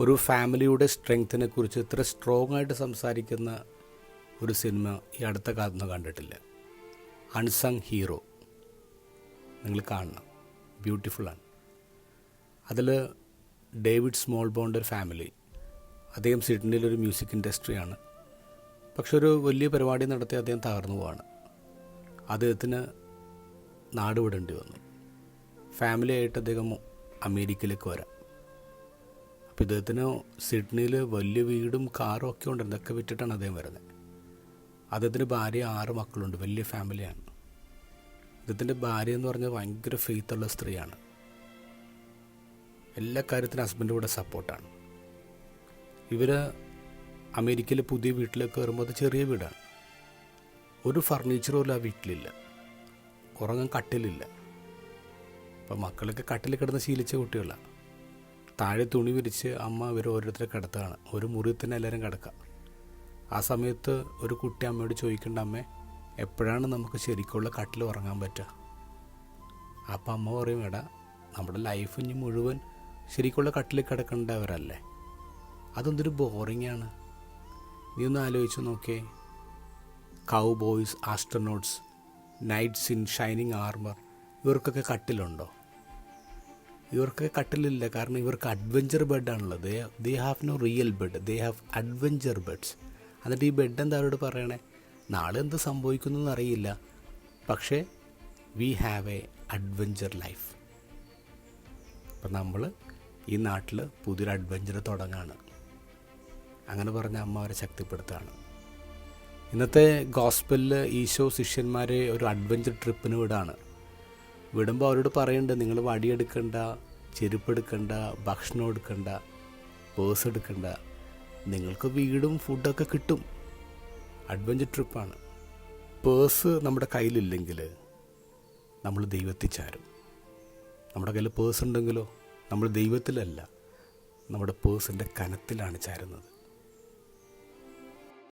ഒരു ഫാമിലിയുടെ സ്ട്രെങ്ത്തിനെ കുറിച്ച് ഇത്ര സ്ട്രോങ് ആയിട്ട് സംസാരിക്കുന്ന ഒരു സിനിമ ഈ അടുത്ത കാലത്തൊന്നും കണ്ടിട്ടില്ല. അൺസങ് ഹീറോ നിങ്ങൾ കാണണം. ബ്യൂട്ടിഫുള്ളാണ് അതിൽ ഡേവിഡ് സ്മോൾ ബോണ്ട് ഒരു ഫാമിലി അദ്ദേഹം സിഡ്നിയിലൊരു മ്യൂസിക് ഇൻഡസ്ട്രിയാണ് പക്ഷെ ഒരു വലിയ പരിപാടി നടത്തി അദ്ദേഹം തകർന്നു പോവാണ്. അദ്ദേഹത്തിന് നാട് വിടേണ്ടി വന്നു. ഫാമിലിയായിട്ട് അദ്ദേഹം അമേരിക്കയിലേക്ക് വരാം. അപ്പോൾ ഇദ്ദേഹത്തിന് സിഡ്നിയിൽ വലിയ വീടും കാറും ഒക്കെ ഉണ്ട്. ഇതൊക്കെ വിറ്റിട്ടാണ് അദ്ദേഹം വരുന്നത്. അദ്ദേഹത്തിന്റെ ഭാര്യ ആറ് മക്കളുണ്ട്. വലിയ ഫാമിലിയാണ്. ഇദ്ദേഹത്തിന്റെ ഭാര്യ എന്ന് പറഞ്ഞാൽ ഭയങ്കര ഫെയ്ത്തുള്ള സ്ത്രീയാണ്. എല്ലാ കാര്യത്തിനും ഹസ്ബൻഡ് കൂടെ സപ്പോർട്ടാണ് ഇവർ അമേരിക്കയിലെ പുതിയ വീട്ടിലേക്ക് വരുമ്പോൾ അത് ചെറിയ വീടാണ്. ഒരു ഫർണിച്ചർ പോലും ആ വീട്ടിലില്ല. ഉറങ്ങാൻ കട്ടിലില്ല. അപ്പം മക്കളൊക്കെ കട്ടിൽ കിടന്ന് ശീലിച്ച കുട്ടികളാണ് താഴെ തുണി വിരിച്ച് അമ്മ ഇവർ ഓരോരുത്തരെ കിടത്തുകയാണ്. ഒരു മുറിയിൽ തന്നെ എല്ലാവരും കിടക്കുക ആ സമയത്ത് ഒരു കുട്ടി അമ്മയോട് ചോദിക്കേണ്ട അമ്മേ എപ്പോഴാണ് നമുക്ക് ശരിക്കുള്ള കട്ടിൽ ഉറങ്ങാൻ പറ്റുക? അപ്പം അമ്മ പറയും എടാ നമ്മുടെ ലൈഫ് ഇനി മുഴുവൻ ശരിക്കുള്ള കട്ടിൽ കിടക്കേണ്ടവരല്ലേ? അതെന്തൊരു ബോറിംഗ് ആണ്. നീ ഒന്ന് ആലോചിച്ച് നോക്കേ cowboys astronauts knights in shining armour ഇവർക്കൊക്കെ കട്ടിലുണ്ടോ? ഇവർക്കൊക്കെ കട്ടിലില്ല. കാരണം ഇവർക്ക് adventure ബെഡാണുള്ളത് they they have no real bed they have adventure beds എന്നിട്ട് ഈ ബെഡ് എന്താ അവരോട് പറയണേ? നാളെ എന്ത് സംഭവിക്കുന്നു എന്നറിയില്ല പക്ഷേ we have a adventure life അപ്പം നമ്മൾ ഈ നാട്ടിൽ പുതിയൊരു അഡ്വഞ്ചർ തുടങ്ങാണ്. അങ്ങനെ പറഞ്ഞ അമ്മ അവരെ ശക്തിപ്പെടുത്തുകയാണ്. ഇന്നത്തെ ഗോസ്പലിൽ ഈശോ ശിഷ്യന്മാരെ ഒരു അഡ്വഞ്ചർ ട്രിപ്പിന് വിടാണ്. വിടുമ്പോൾ അവരോട് പറയുന്നുണ്ട് നിങ്ങൾ വടിയെടുക്കണ്ട ചെരുപ്പ് എടുക്കണ്ട ഭക്ഷണം എടുക്കണ്ട പേഴ്സ് എടുക്കണ്ട. നിങ്ങൾക്ക് വീടും ഫുഡൊക്കെ കിട്ടും. അഡ്വഞ്ചർ ട്രിപ്പാണ് പേഴ്സ് നമ്മുടെ കയ്യിലില്ലെങ്കിൽ നമ്മൾ ദൈവത്തിൽ ചാരും. നമ്മുടെ കയ്യിൽ പേഴ്സ് ഉണ്ടെങ്കിലോ? നമ്മൾ ദൈവത്തിലല്ല. നമ്മുടെ പേഴ്സിന്റെ കനത്തിലാണ് ചാരുന്നത്.